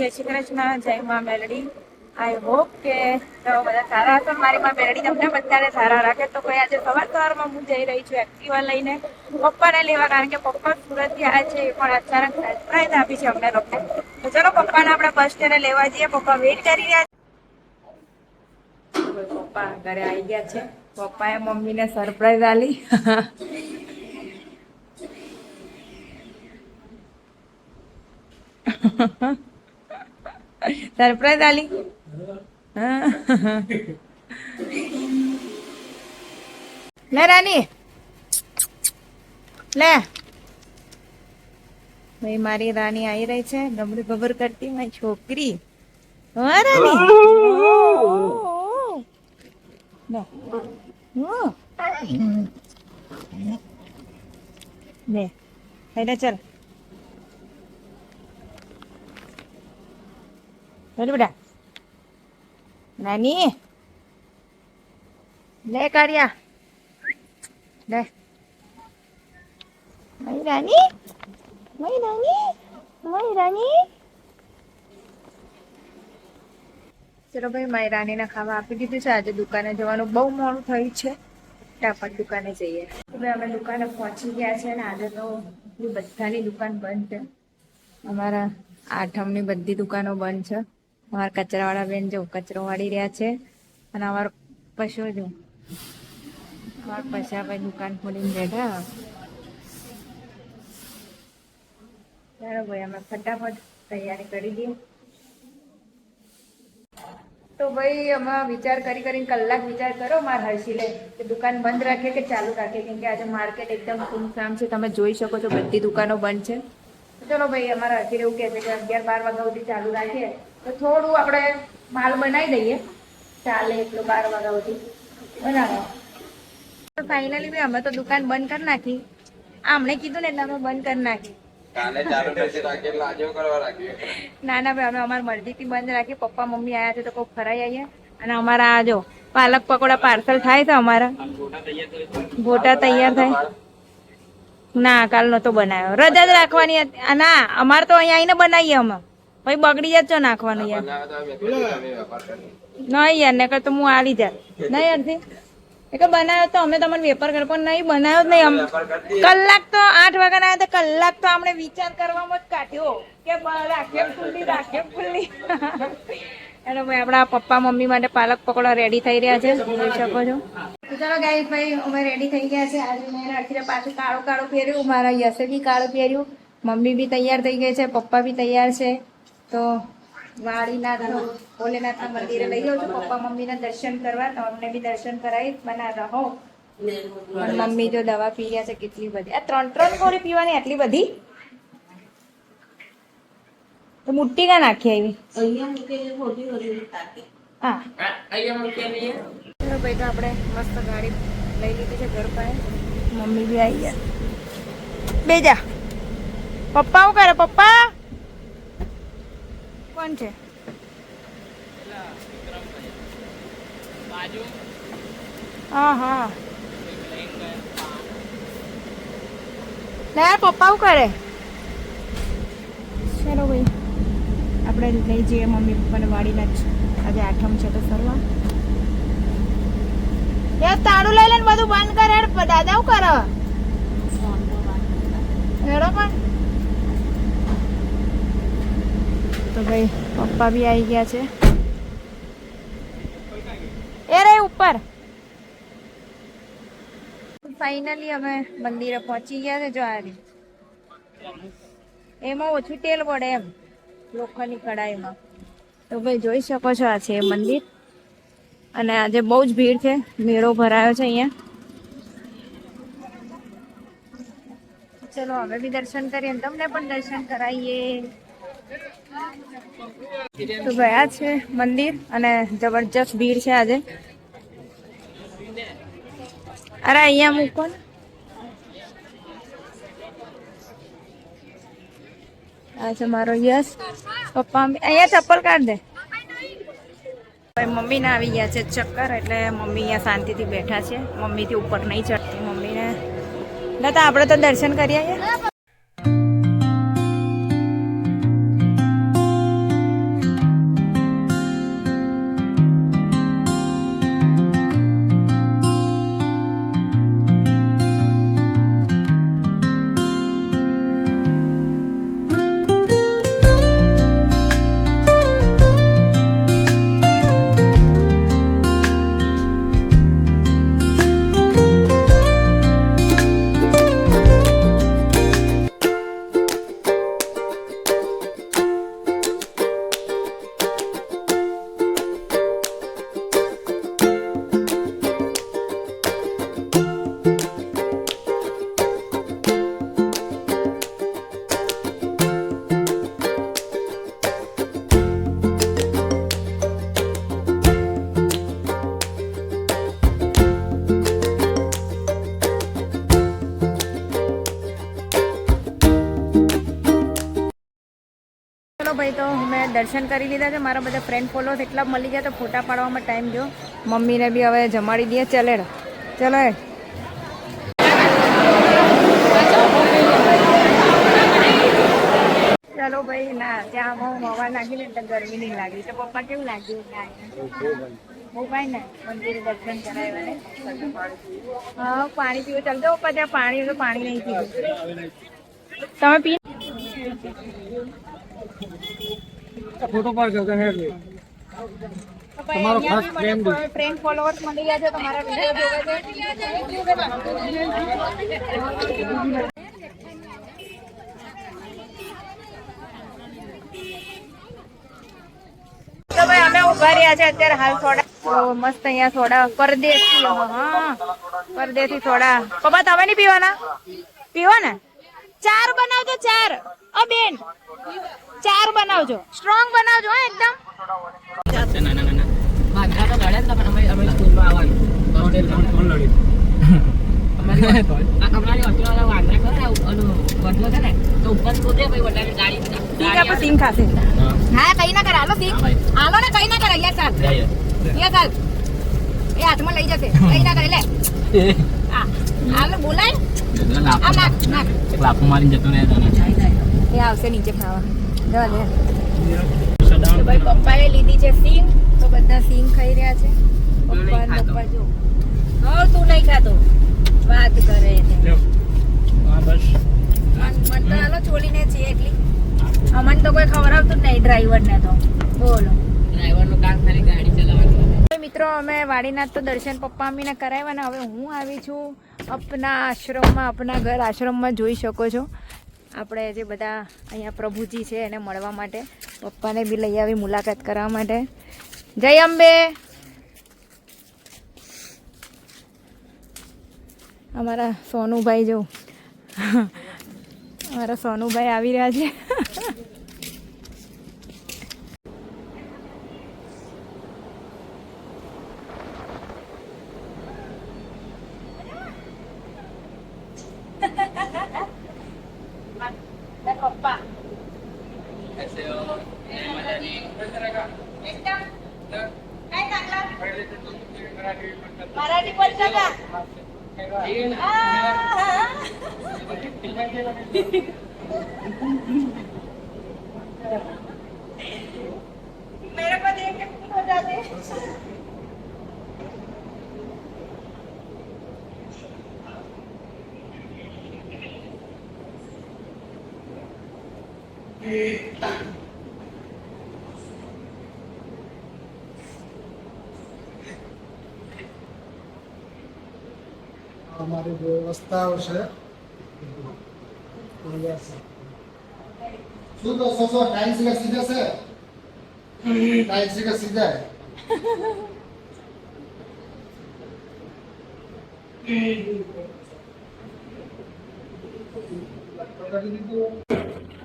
જય શ્રી કૃષ્ણ, જય મા મેલડી. આઈ હોપ કે તો બધા સારા હશો. મારી માં મેલડી તમને બધાને સારા રાખે. તો કોઈ આજે સવાર સવારમાં હું જઈ રહી છું એક્ટિવા લઈને. પપ્પાને લેવા, કારણ કે પપ્પા સુરતથી આવ્યા છે એ પણ અચાનક સરપ્રાઈઝ આપી છે અમને લોકો તો ચલો પપ્પાને આપણે બસ સ્ટેન્ડે લેવા જઈએ. પપ્પા વેઇટ કરી રહ્યા છે. પપ્પા ઘરે આવી ગયા છે. પપ્પાએ મમ્મીને સરપ્રાઈઝ આલી સરપ્રાઈઝ આલી લે રાની. લે. ભાઈ, મારી રાની આવી રહી છે. ગમડી ગબર કરતી મારી છોકરી. હા, રાની. લે. લે. ચાલ. ચાલ બેટા નાની લે કાઢ્યા લે મારી રાની મારી રાની મારી રાની ચલો ભાઈ મારી રાનીને ખાવા આપી દીધું છે આજે દુકાને જવાનું બહુ મોડું થયું છે ફટાફટ દુકાને જઈએ હવે અમે દુકાને પહોંચી ગયા છે ને આજે તો બધાની દુકાન બંધ છે અમારા આઠમની બધી દુકાનો બંધ છે અમારા કચરાવાળા બેન જો કચરો વાળી રહ્યા છે અને અમારા પશુ જો. અમારા પશા ભાઈ દુકાન ખોલીને બેઠા. ચાલો ભાઈ, અમે ફટાફટ તૈયારી કરી દઈએ. તો ભાઈ, અમે વિચાર કરી કરીને કલાક વિચાર કરો મારા હર્ષિલે કે દુકાન બંધ રાખે કે ચાલુ રાખે? કેમ કે આજે માર્કેટ એકદમ સુમસામ છે. તમે જોઈ શકો છો બધી દુકાનો બંધ છે. ચલો ભાઈ, અમારા હર્ષિલ એવું કહે છે કે અગિયાર બાર વાગ્યા સુધી ચાલુ રાખીએ. તો થોડું આપણે માલ બનાવી દઈએ. ચાલે એટલો બાર વાગ્યા સુધી. બનાવો. તો ફાઇનલી ભાઈ અમે તો દુકાન બંધ કરી નાખી. આમણે કીધું ને એટલે અમે બંધ કરી નાખી. ના ના ભાઈ અમે અમારી મરજીથી બંધ રાખીએ. પપ્પા મમ્મી આવ્યા છે તો કોઈ ફરાઈ આવીએ. અને અમારા આ જો પાલક પકોડા પાર્સલ થાય છે અમારા. ગોટા તૈયાર થાય. ના કાલ નતો બનાવ્યો. રજા જ રાખવાની હતી. ના અમારે તો અહીંયા આવીને બનાવીએ અમે. પછી બગડી જાય ચો નાખવાનું યાર. નહીં યાર ને તો હું આલી જાય નહીં યારથી એ કે બનાવ્યો તો અમે તમને વેપાર કરો પણ નહીં બનાવ્યો જ નહીં અમ. કલાક તો આઠ વાગ્યા ના તો કલાક તો આપણે વિચાર કરવામાં જ કાઢ્યો. કે રાખીએ ખુલ્લી રાખીએ ખુલ્લી. એટલે ભાઈ આપણા પપ્પા મમ્મી માટે પાલક પકોડા રેડી થઈ રહ્યા છે. જોઈ શકો છો. ચાલો ગાઈસ ભાઈ અમે રેડી થઈ ગયા છે. આજે મેં રાખીને પાછું કાળું કાળું પહેર્યું. મારા યશે બી કાળું પહેર્યું. મમ્મી બી તૈયાર થઈ ગઈ છે પપ્પા બી તૈયાર છે. તો વાડીનાથ ભોલેનાથના મંદિરે લઈ જાઉં છું પપ્પા મમ્મીના દર્શન કરવા. તો અમને બી દર્શન કરાવી. બના રહો પણ મમ્મી જો દવા પી રહ્યા છે કેટલી બધી. આ ત્રણ ત્રણ ગોળી પીવાની આટલી બધી? તો મુટ્ટી કા નાખી આવી? હા. ચલો ભાઈ તો આપણે મસ્ત ગાડી લઈ લીધી છે ઘર પાસે. મમ્મી બી આવી ગયા. બેજા પપ્પા શું કરે પપ્પા? કોણ છે? હા હા. લે પપ્પા શું કરે? ચાલો ભાઈ. આપણે લઈ જઈએ મમ્મી પપ્પાને વાડીના જ. આજે આઠમ છે તો ફરવા. યાર તાળું લઈ લે બધું બંધ કરે દાદા શું કરે? પણ. તો ભાઈ પપ્પા બી આવી ગયા છે. એ રે ઉપર. ફાઇનલી અમે મંદિરે પહોંચી ગયા છે જો આ. એમાં ઓછું તેલ પડે એમ લોખંડની કડાઈમાં તો ભાઈ જોઈ શકો છો આ છે મંદિર. અને આજે બહુ જ ભીડ છે. મેળો ભરાયો છે અહીંયા. ચલો હવે બી દર્શન કરીએ તમને પણ દર્શન કરાવીએ. તો ગયા છે મંદિર અને જબરજસ્ત ભીડ છે આજે. અરે, અહીંયા મૂકો ને. આ છે મારો યશ. પપ્પા, અહીંયા ચપ્પલ કાઢ દે. મમ્મી ના આવી ગયા છે ચક્કર, એટલે મમ્મી અહીંયા શાંતિથી બેઠા છે. મમ્મીથી ઉપર નહીં ચડતી. મમ્મીને ને આપણે તો દર્શન કરી આવીએ. દર્શન કરી લીધા છે. મારા બધા ફ્રેન્ડ ફોલોઅર્સ એટલા મળી ગયા તો ફોટા પાડવામાં ટાઈમ ગયો. મમ્મીને બી હવે જમાડી દઈએ. ચલે ચલો. ચાલો ભાઈ ના ત્યાં હું હવા નાખીને એટલે ગરમી નહીં લાગી. તો પપ્પા કેવું લાગ્યું? બહુ ભાઈ ને મંદિરે દર્શન કરાવ્યા ને. હા પાણી પીવું. ચાલતો પપ્પા ત્યાં પાણી તો પાણી નહીં પીવું. તમે પી ફોટો પાડ કરતા હેડ તમારો ખાસ ફ્રેન્ડ ફ્રેન્ડ ફોલોઅર્સ મળી ગયા છે તમારા વીડિયો જોવે છે. તો ભાઈ અમે ઊભા રહ્યા છે અત્યારે હાલ સોડા તો મસ્ત અહીંયા સોડા પરદેશી હા પરદેશી સોડા પપ્પા તમે નહીં પીવાના? પીવો ને? ચાર બનાવજો ચાર. અ બેન. ચાર બનાવજો. સ્ટ્રોંગ બનાવજો હો એકદમ. હા. કઈ ના કરે હાલો સિંગ. હાલો ને કઈ ના કરે યાર ચાલ. યાર ચાલ. એ હાથમાં લઈ જશે. કઈ ના કરે લે. હા હાલો બોલાય. આ નાખ નાખ. એ આવશે નીચે ખાવા. ભાઈ પપ્પાએ લીધી છે સિંગ. તો બધા સિંગ ખાઈ રહ્યા છે. પપ્પા પપ્પા જો. હા તું નહીં ખાતો. વાત કરે છે. મન મન તો હાલો છોડીને છે એટલી. અમને તો કોઈ ખબર આવતું નહીં ડ્રાઈવર ને તો. બોલો. મિત્રો અમે વાડીનાથ તો દર્શન પપ્પા અમીને કરાવ્યા ને હવે હું આવી છું. અપના આશ્રમમાં અપના ઘર આશ્રમમાં જોઈ શકો છો. આપણે જે બધા અહીંયા પ્રભુજી છે એને મળવા માટે, પપ્પાને બી લઈ આવી મુલાકાત કરવા માટે. જય અંબે! અમારા સોનુભાઈ જો, અમારા સોનુભાઈ આવી રહ્યા છે. मराठी बोलता का मेरे को देख के हो जाते Yeah. અમારી વ્યવસ્થાઓ છે શું તો સો સો ટાઈમ સીધા સીધા છે? ટાઈમ સીધા સીધા.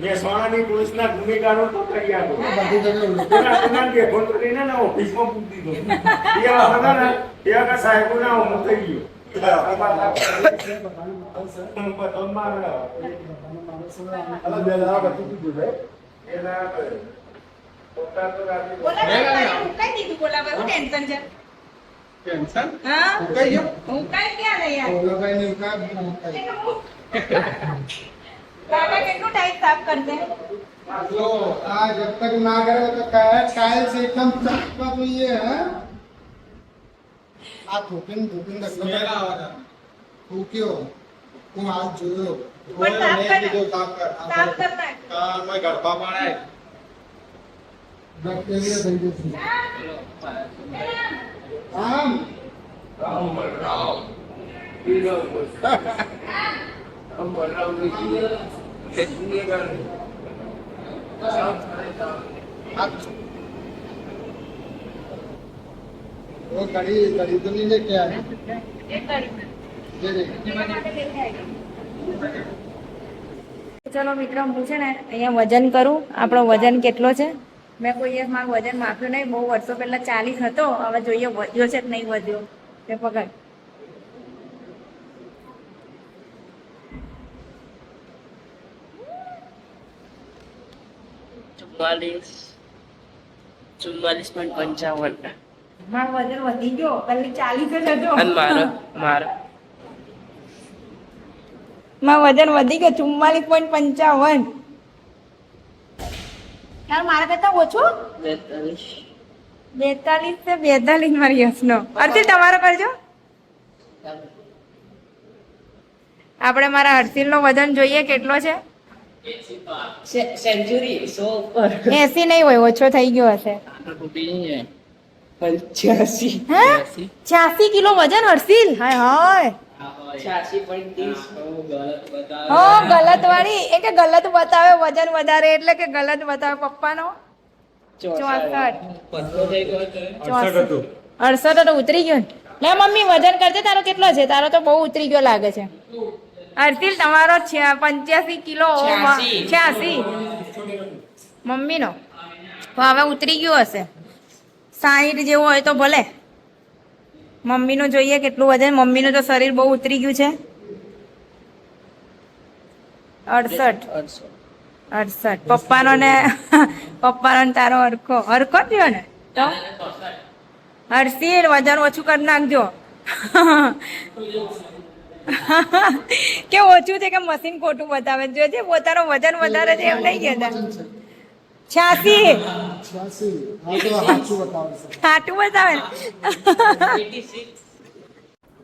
મેં સોનાની પોલીસના ગુનેગારો પકડી આપો બધી જગ્યાએ ફોન કરીને ઓફિસમાં પૂછી દીધો. એ સાહેબોના હું થઈ ગયો. અલગ બે લાવ બધું કીધું ભાઈ એના પોતા તો રાતે બોલા કઈ દીધું બોલાવે હું ટેન્શન છે ટેન્શન હા હું કઈ ગયો હું કઈ ક્યાં નહીં યાર ઓલો ભાઈ ને કા કઈ કાકા કેટલું ટાઈટ સાફ કરશે लो आज जब तक ना करे तो क्या टाइल्स एकदम चमकता चाहिए हैं આ થૂકીને થૂકીને લગભગ થૂક્યો હું હાથ જોયો. પણ સાફ કર કીધું રામ. રામ રામ. કર નાખ બેક્ટેરિયા થઈ જશે આમ હાથ वो कड़ी कड़ी तो नहीं लेके आए એક કરી दे दे ચલો મિત્રો હું છે ને અહીંયા વજન કરું આપણો વજન કેટલો છે મેં કોઈ દિવસ મારું વજન માપ્યું નહીં બહુ વર્ષો પહેલા ચાલીસ હતો હવે જોઈએ વધ્યો છે કે નહીં વધ્યો તે પકડ ચુમ્માલીસ ચુમ્માલીસ પોઈન્ટ પંચાવન મારું વજન વધી ગયો પેલી ચાલીસ જ હતો અને મારો મારો મારું વજન વધી ગયો ચુમ્માલીસ પોઈન્ટ પંચાવન. યાર મારા કરતા ઓછું? બેતાલીસ. બેતાલીસ છે બેતાલીસ મારી યશનો અર્થિલ તમારો કરજો. આપણે મારા હર્ષિલનો વજન જોઈએ કેટલો છે? સેન્ચુરી સો ઉપર. એસી નહીં હોય ઓછો થઈ ગયો હશે. પંચ્યાસી. હે? છ્યાસી કિલો વજન હર્ષિલ. હાય હાય. ગલત વાળી એ કે ગલત બતાવે વજન વધારે એટલે કે ગલત બતાવે. પપ્પાનો? ચોસઠ. ચોસઠ. અડસઠ તો ઉતરી ગયો ને. લે મમ્મી વજન કરજે. તારો કેટલો છે? તારો તો બહુ ઉતરી ગયો લાગે છે. અર્તિલ તમારો છે પંચ્યાસી કિલો છ્યાસી. છ્યાસી. મમ્મીનો. હવે ઉતરી ગયો હશે. સાહીઠ જેવું હોય તો ભલે. મમ્મીનું જોઈએ કેટલું વજન મમ્મીનું તો શરીર બહુ ઉતરી ગયું છે. અડસઠ. અડસઠ. પપ્પાનો ને પપ્પાનો તારો હરખો. હરખો જ થયો ને? તો? હરસી વજન ઓછું કરી નાખજો. કે ઓછું છે કે મશીન ખોટું બતાવે. છે. પોતાનું વજન વધારે છે એમ નહીં કહેતા. છ્યાસી. તો બતાવે.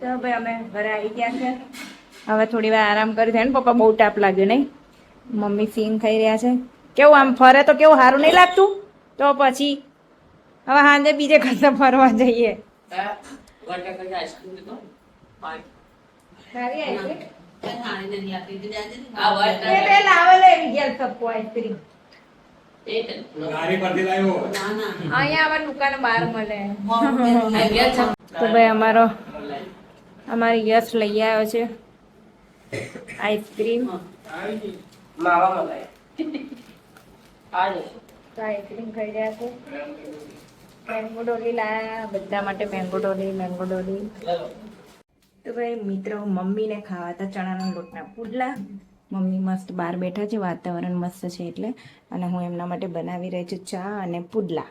તો ભાઈ અમે ઘરે આવી ગયા છે. હવે થોડી વાર આરામ કરી છે ને પપ્પા બહુ તાપ લાગ્યો નહીં. મમ્મી સીન ખાઈ રહ્યા છે. કેવું આમ ફરે તો કેવું સારું નહીં લાગતું? તો પછી હવે સાંજે બીજે કશે ફરવા જઈએ. આઈસ્ક્રીમ અહીંયા અમારી દુકાન બહાર મળે તો ભાઈ અમારો અમારી યશ લઈ આવ્યો છે. આઈસ્ક્રીમ. આઈસ્ક્રીમ ખાઈ રહ્યા છે. મેંગો ડોલી લાયા બધા માટે મેંગો ડોલી મેંગો ડોલી. તો ભાઈ મિત્રો મમ્મીને ખાવા હતા ચણાના લોટના પુડલા. મમ્મી મસ્ત બહાર બેઠા છે વાતાવરણ મસ્ત છે એટલે. અને હું એમના માટે બનાવી રહી છું ચા અને પુડલા.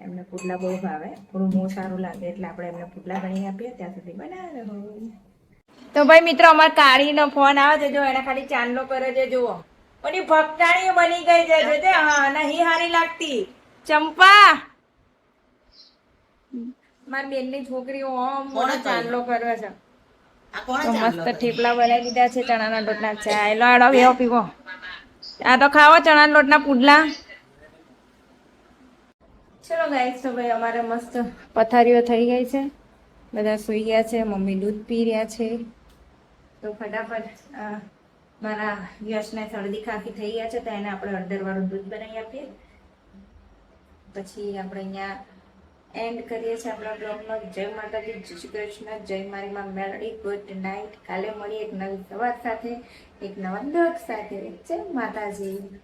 એમને પુડલા બહુ ભાવે. થોડું મોં સારું લાગે એટલે આપણે એમને પુડલા ગણી આપીએ ત્યાં સુધી બનાવે તો ભાઈ મિત્રો અમાર કાળીનો ફોન આવે છે જો એને ખાલી ચાંદલો કરે છે જુઓ. ઓની ભક્તાણી બની ગઈ છે જોજે હા નહીં હારી લાગતી. ચંપા! મારી બેનની છોકરીઓ ઓમ ચાંદલો કરે છે. મસ્ત થેપલા બનાવી દીધા છે ચણાના લોટના. ચા એલો આડો બેહો પીવો. આ તો ખાવો ચણાના લોટના પુડલા. ચલો ગાઈસ તો ભાઈ અમારે મસ્ત પથારીઓ થઈ ગઈ છે. બધા સૂઈ ગયા છે મમ્મી દૂધ પી રહ્યા છે. તો ફટાફટ મારા યશને શરદી ખાંસી થઈ ગયા છે તો એને આપણે હળદરવાળું દૂધ બનાવી આપીએ. પછી આપણે અહીંયા એન્ડ કરીએ છીએ આપણા બ્લોગનો જય માતાજી, જય શ્રી કૃષ્ણ, જય મારી માં મેલડી. Good night. કાલે મળીએ એક નવી સવાર સાથે, એક નવા બ્લોગ સાથે. જય માતાજી.